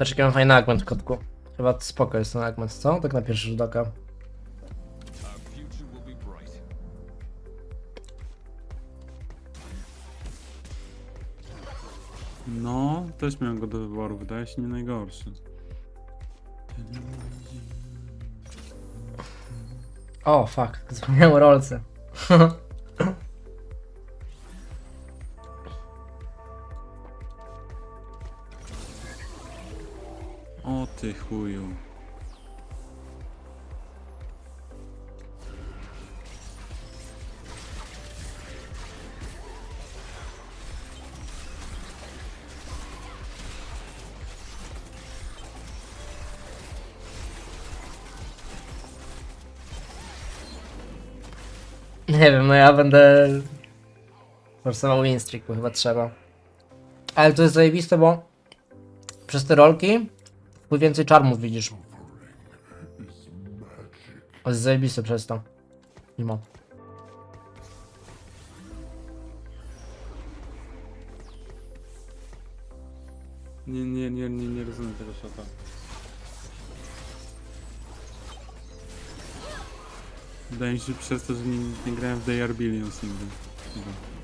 Patrz, jaki mam fajny augment w kotku. Chyba spoko jest ten augment, co? Tak na pierwszy rzut oka. No, też miałem go do wyboru, wydaje się nie najgorszy. O, fuck, zapomniałem o rolce. Nie wiem, no ja będę forsował win streak, bo chyba trzeba. Ale to jest zajebiste, bo przez te rolki wpływ więcej czarmów widzisz. To jest zajebiste przez to. Mimo. Nie, nie, nie, nie, nie rozumiem tego szata. Wydaje mi się, że przez to, że nie, nie grałem w They Are Billions nigdy. Chyba.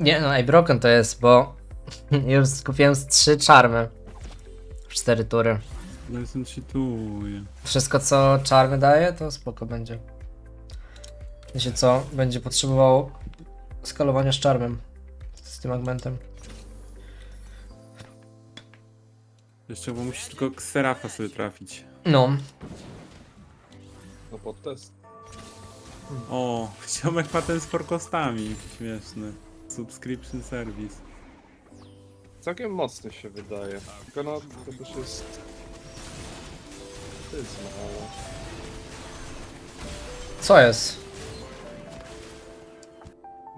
Nie no, najbroken to jest, bo już skupiłem z trzy czarmy. W cztery tury. No jestem cheatuję. Wszystko co czarmy daje, to spoko będzie. Wiecie co, będzie potrzebowało skalowania z czarmem. Z tym augmentem. Jeszcze, bo musisz tylko Xerafa sobie trafić. No, No pod test. O, ziomek ma ten z forkostami. Śmieszny. Subscription service. Całkiem mocny się wydaje. Tylko no, to też jest... To jest mało. co jest?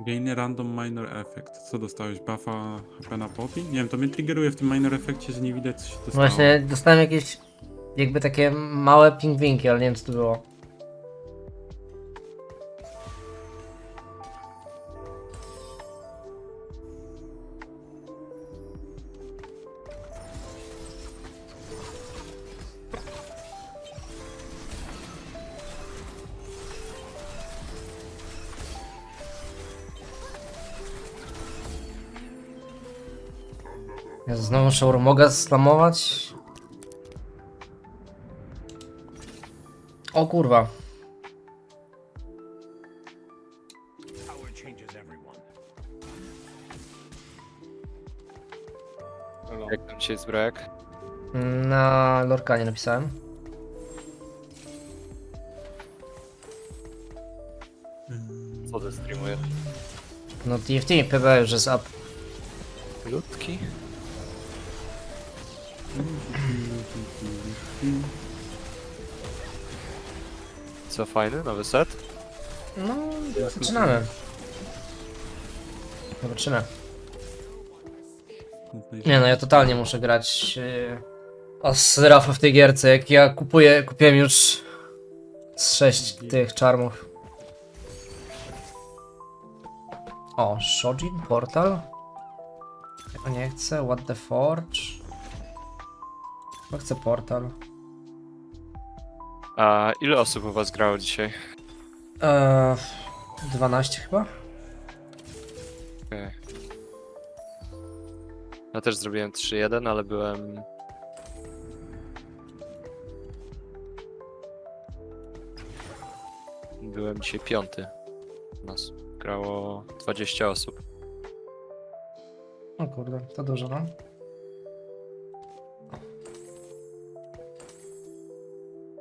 Gain random minor effect. Co dostałeś? Buffa HP na popi? Nie wiem, to mnie triggeruje w tym minor efekcie, że nie widać co się dostało. Właśnie dostałem jakieś jakby takie małe pingwinki, ale nie wiem co to było. Znowu muszę mogę slamować? O kurwa. Jak tam dzisiaj zbrojek? Na Lorkanie napisałem. Co ty streamujesz? No TFT, PB już jest up. Ludki? Co fajny, nowy set? No, zaczynamy. Zobaczymy. Nie no, ja totalnie muszę grać yy, Asrafa w tej gierce, jak ja kupuję, kupiłem już z sześć tych czarmów. O, Shojin, Portal? Tego nie chcę, What the Forge? Chyba chcę Portal. A ile osób u was grało dzisiaj? Eee, 12 chyba? Okej. Ja też zrobiłem 3-1, ale byłem... Byłem dzisiaj piąty. U nas grało 20 osób. O kurde, to dużo no.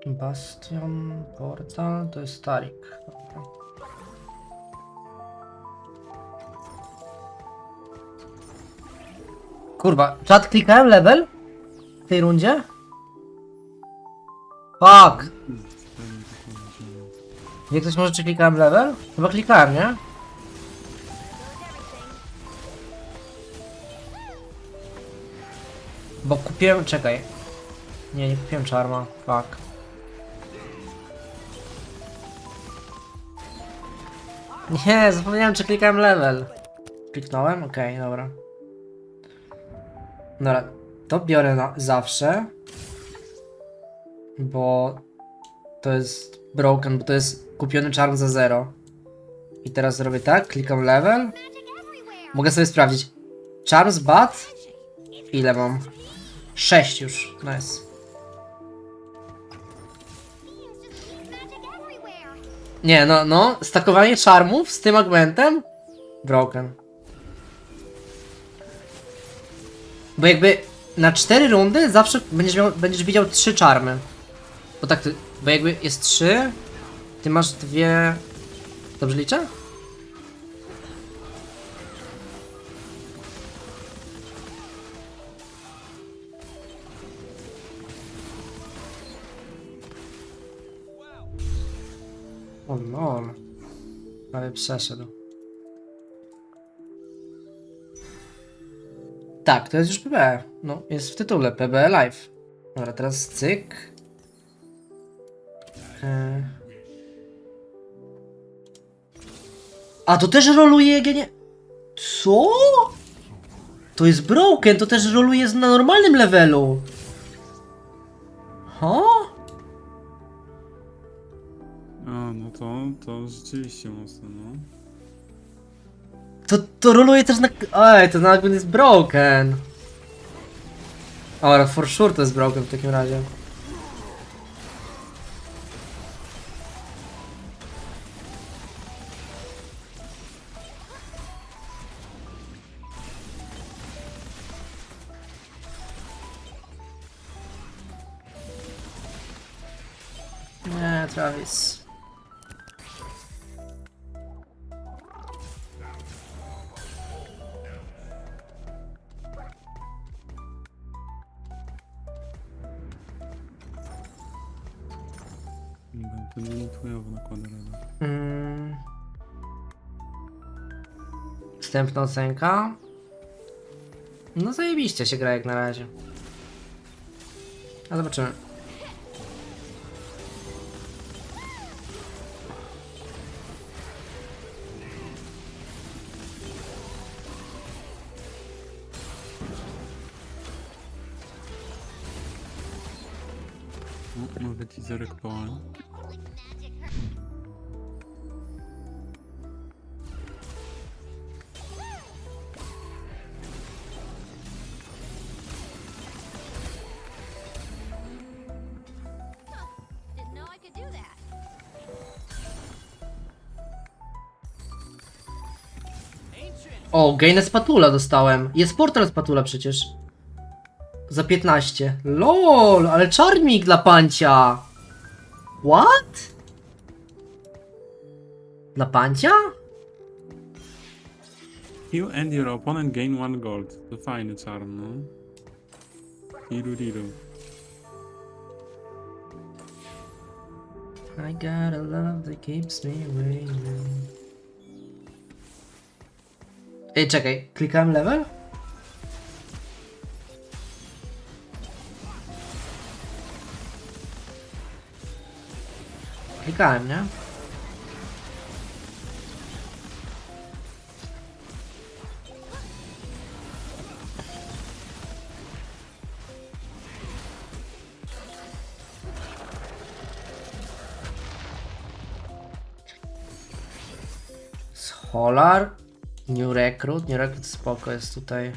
Bastion, portal, to jest Tarik. Kurwa, czat klikałem level? W tej rundzie? Fuck! Wie ktoś może czy klikałem level? Chyba klikałem, nie? Bo kupiłem, czekaj. Nie, nie kupiłem czarma. Fuck. Nie, zapomniałem czy klikałem level. Kliknąłem? Okej, dobra. Dobra, to biorę na zawsze. Bo to jest broken, bo to jest kupiony czarm za zero. I teraz zrobię tak, klikam level. Mogę sobie sprawdzić. Charms bat? Ile mam? 6 już. Nice. Nie, no, no, stakowanie charmów z tym augmentem? Broken. Bo jakby na 4 rundy zawsze będziesz, miał, będziesz widział 3 czarmy. Bo tak, bo jakby jest 3, ty masz dwie... Dobrze liczę? O lol. Prawie przeszedł. Tak, to jest już PB. No, jest w tytule PB Live. Dobra, teraz cyk. E. A to też roluje jak ja nie... Co? To jest broken, to też roluje na normalnym levelu. To, rzeczywiście mocno, no. To, to roluje też na... Ej, to na jest broken. Ora, for sure to jest broken w takim razie. Nie, Travis. Wstępna ocenka. No zajebiście się gra jak na razie. A zobaczymy. Mogę ci zarekować. O, Gainę Spatula dostałem. Jest portal Spatula przecież. Za 15. LOL, ale czarmik dla pancia. What? Dla pancia? You and your opponent gain one gold. To fajny czarm, no. Iru diru. I got a love that keeps me waiting. Ej, czekaj, klikałem level? Klikałem, nie? Scholar. New Recruit? New Recruit spoko jest tutaj.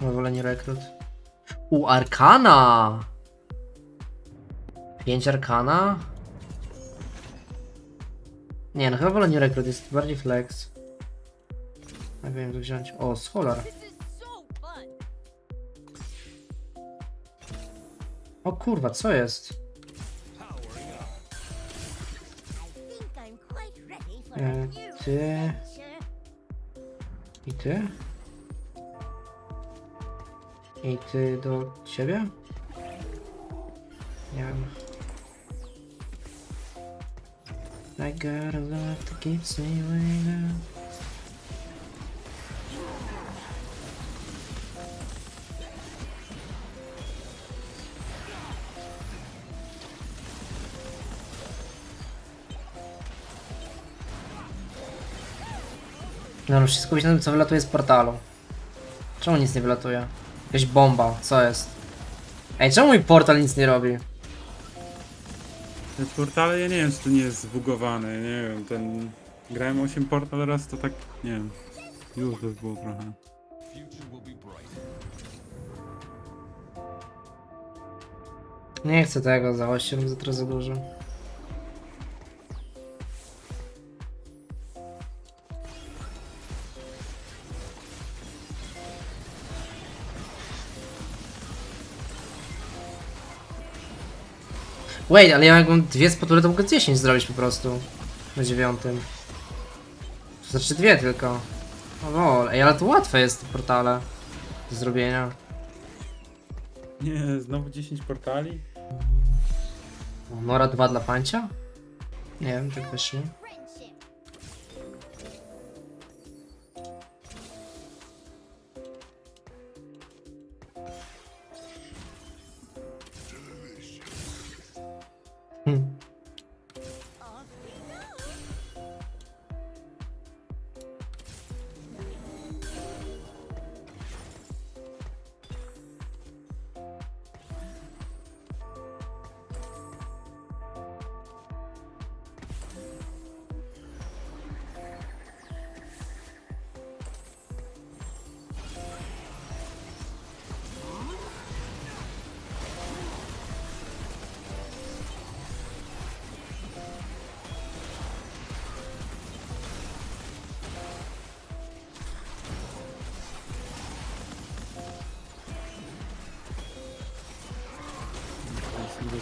Chyba ogóle New Recruit. U Arkana! 5 Arkana? Nie, no chyba wolę New Recruit, jest bardziej flex. Nie wiem, co wziąć. O, Solar. O kurwa, co jest? E, ty... I ty? I ty do ciebie? Nie wiem. I got a love that keeps me waiting. No, no wszystko myślę, co wylatuje z portalu. Czemu nic nie wylatuje? Jakaś bomba, co jest? Ej, czemu mój portal nic nie robi? Te portale, ja nie wiem, czy to nie jest zbugowane, nie wiem, ten... Grałem 8 portal raz, to tak, nie wiem, już to było trochę. Nie chcę tego za 8, za trochę za dużo. Wait, ale ja jak mam dwie spatury, to mogę 10 zrobić po prostu. Na dziewiątym. To znaczy dwie tylko. O lol, ej, ale to łatwe jest portale. Do zrobienia. Nie, znowu 10 portali? O, Nora 2 dla pancia? Nie wiem, tak wyszło.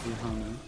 muy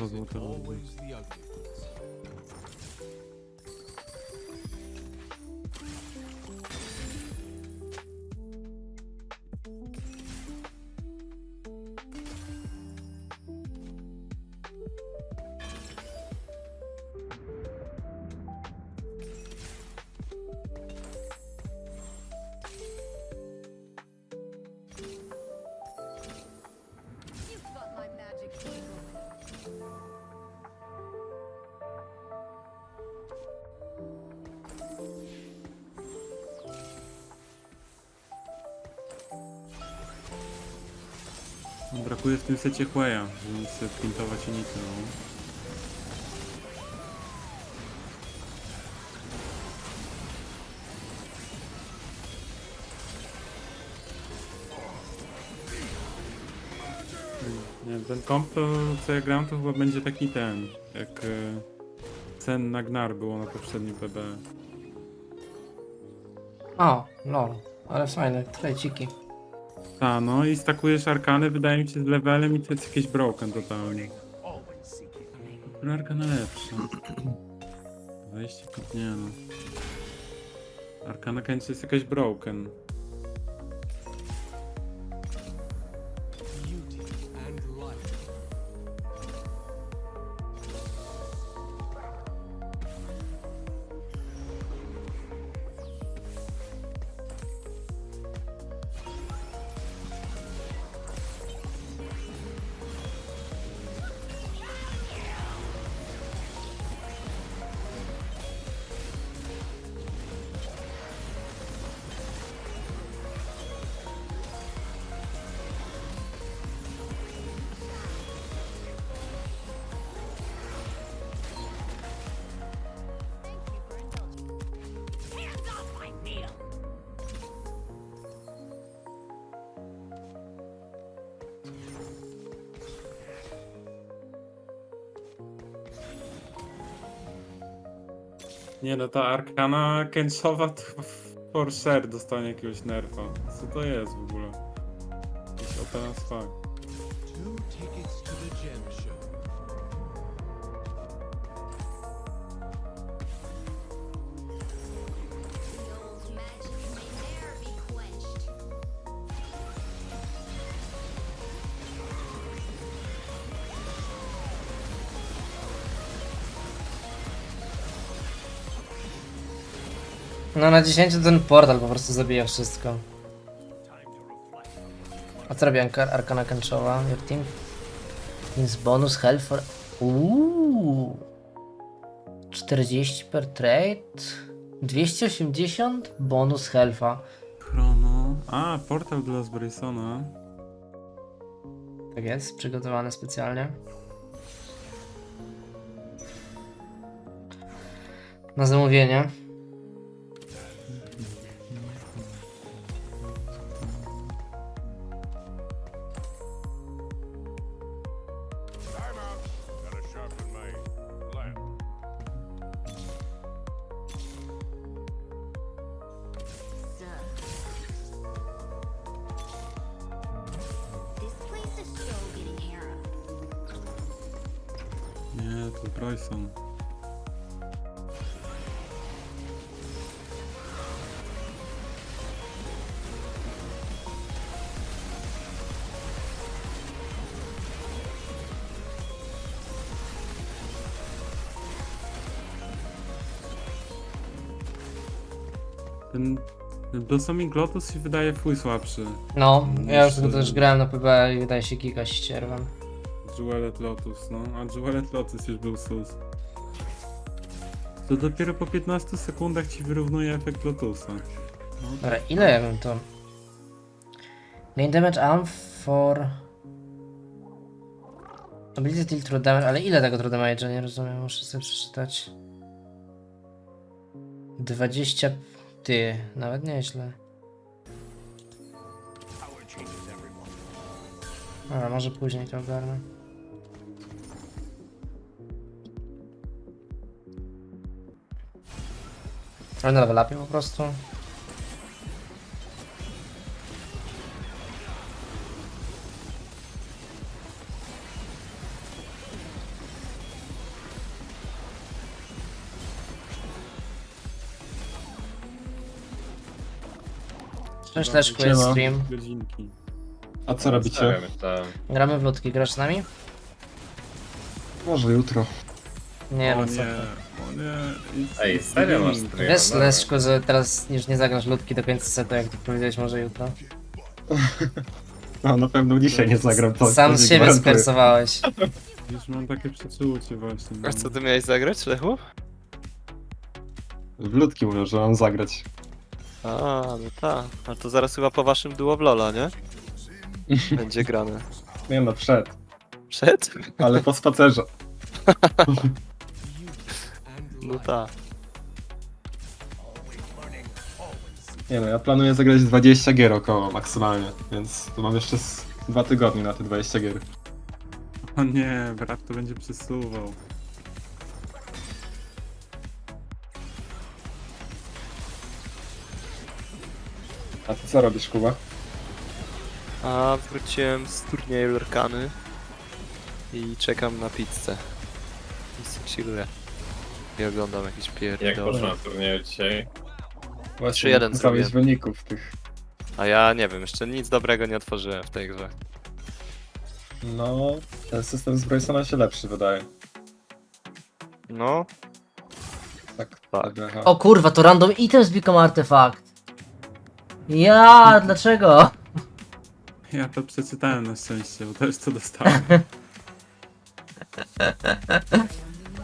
No, Brakuje w tym secie Hueya, żeby móc sobie printować unity, no. Nie ten komp to co ja gram to chyba będzie taki ten jak e, cen na Gnar było na poprzednim PB. O, lol. Ale fajne, trajciki. A, no i stakujesz arkany, wydaje mi się, z levelem i to jest jakieś broken totalnie. Która arkana lepsza? Wejście pod nie no. Arkana kończy jest jakaś broken. Nie no, ta arkana kęczowa to for sure dostanie jakiegoś nerfa. Co to jest w ogóle? Jakiś open as fuck. No na 10 to ten portal po prostu zabija wszystko. A co robi Arkana Kęczowa? Jak team? Więc bonus health for... Uuu. 40 per trade? 280? Bonus health'a. Chrono. A, portal dla Zbrysona. Tak jest, przygotowany specjalnie. Na zamówienie. Ten, ten Blossoming Lotus się wydaje fuj słabszy. No, ja już tego też grałem na PB i wydaje się kikać ścierwem. Jeweled Lotus, no, a Jeweled Lotus już był sus. To dopiero po 15 sekundach ci wyrównuje efekt Lotusa. No, Dobra, ile ja bym to... Gain damage arm for... Ability deal true damage, ale ile tego true damage? Nie rozumiem, muszę sobie przeczytać. 20... Ty, nawet nieźle. Dobra, może później to ogarnę. Ale na level upie po prostu. Cześć Leszku, jest Siema. stream. godzinki. A co robicie? Stawiam, stawiam. Gramy w ludki, grasz z nami? Może jutro. Nie o no nie, co o ty. nie. It's, Ej, it's serio masz beginning. streama? Wiesz Dobra. Leszku, że teraz już nie zagrasz ludki do końca setu, jak ty powiedziałeś może jutro. No na pewno dzisiaj nie zagram. To, Sam to z nie siebie gwarantuję. spersowałeś. Już mam takie przeczucie właśnie. A No. co ty miałeś zagrać, Lechu? W ludki mówią, że mam zagrać. A, no tak. A to zaraz chyba po waszym duo w Lola, nie? Będzie grane. Nie no, przed. Przed? Ale po spacerze. No tak. Nie no, ja planuję zagrać 20 gier około maksymalnie, więc tu mam jeszcze z dwa tygodnie na te 20 gier. O nie, brat to będzie przesuwał. Co robisz, Kuba? A wróciłem z turnieju Lorkany i czekam na pizzę. I chilluję. I oglądam jakieś Jak poszło na turnieju dzisiaj? Właśnie 3-1 zrobić zrobiłem. wyników tych. A ja nie wiem, jeszcze nic dobrego nie otworzyłem w tej grze. No, ten system z Brysona się lepszy wydaje. No, Tak, Tak. TBH. O kurwa, to random items become artefakt. Ja, dlaczego? Ja to przeczytałem na szczęście, bo też to dostałem.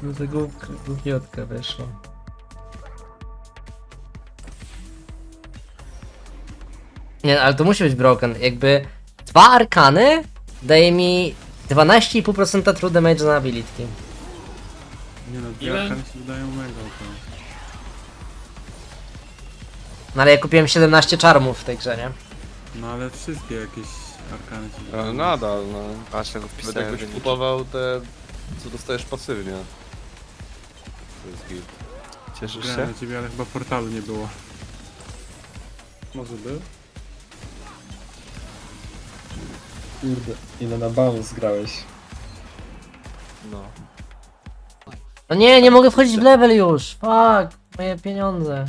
No to głupiotka wyszło. Nie, ale to musi być broken. Jakby dwa arkany daje mi 12,5% true damage na ability. Nie no, Ile? diakany się wydają mega to. No ale ja kupiłem 17 czarmów w tej grze, nie? No ale wszystkie jakieś arkany się Ale nadal, no. właśnie go Nawet wpisałem jakbyś kupował te, co dostajesz pasywnie. To jest git. Cieszysz Grałem się? na ciebie, ale chyba portalu nie było. Może był? Kurde, ile na bounce grałeś. No. No nie, nie mogę wchodzić w level już. Fuck, moje pieniądze.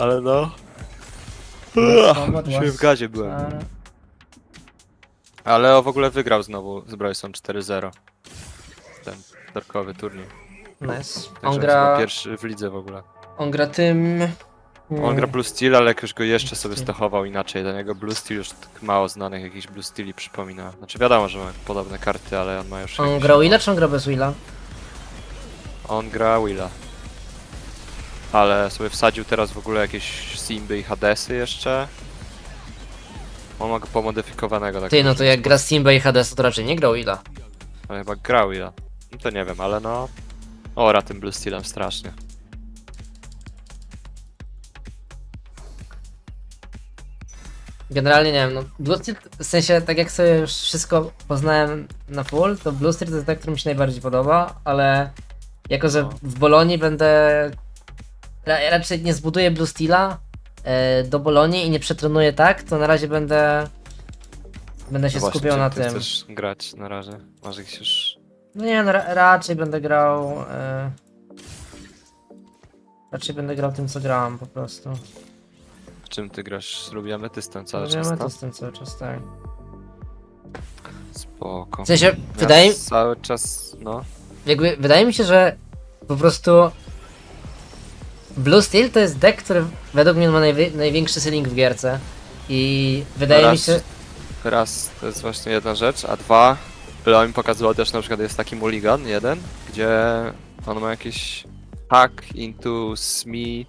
Ale no. Dzisiaj w gazie byłem. Ale o, w ogóle wygrał znowu z Bryson 4-0. Ten darkowy turniej. Nice. Także On jest gra, pierwszy w lidze w ogóle. on gra tym... On gra Blue Steel, ale jakoś go jeszcze sobie stechował inaczej. Ten jego Blue Steel już tak mało znanych jakichś Blue Steeli przypomina. Znaczy wiadomo, że ma podobne karty, ale on ma już On jakieś- gra Willa czy on gra bez Willa? On gra Willa. Ale sobie wsadził teraz w ogóle jakieś Simby i Hadesy jeszcze. On ma go pomodyfikowanego tak Ty, no to jak gra Simba i Hades, to raczej nie gra Willa. Ale chyba grał Willa. No to nie wiem, ale no... Ora tym Blue Steelem strasznie. Generalnie nie wiem, no Blue Steel, w sensie tak jak sobie już wszystko poznałem na full, to Blue Steel to jest tak, który mi się najbardziej podoba, ale jako, że No. w Bolonii będę... Ra raczej nie zbuduję Blue Steela e, do Bolonii i nie przetrenuję tak, to na razie będę... Będę się No skupiał na ty tym. chcesz grać na razie? Może jakiś już... No nie, no ra raczej będę grał... E... Raczej będę grał tym, co grałem po prostu. W czym ty grasz? Lubię ametystę cały Wiemy, czas, tak? tym cały czas, tak. Spoko. W sensie, Ja wydaje, cały czas, no... jakby, wydaje mi się, że po prostu Blue Steel to jest deck, który według mnie ma najwi- największy ceiling w gierce. I wydaje mi Raz- się, Raz, to jest właśnie jedna rzecz, a dwa, Leo mi pokazywał też na przykład jest taki mulligan, jeden, gdzie on ma jakiś hack into SMI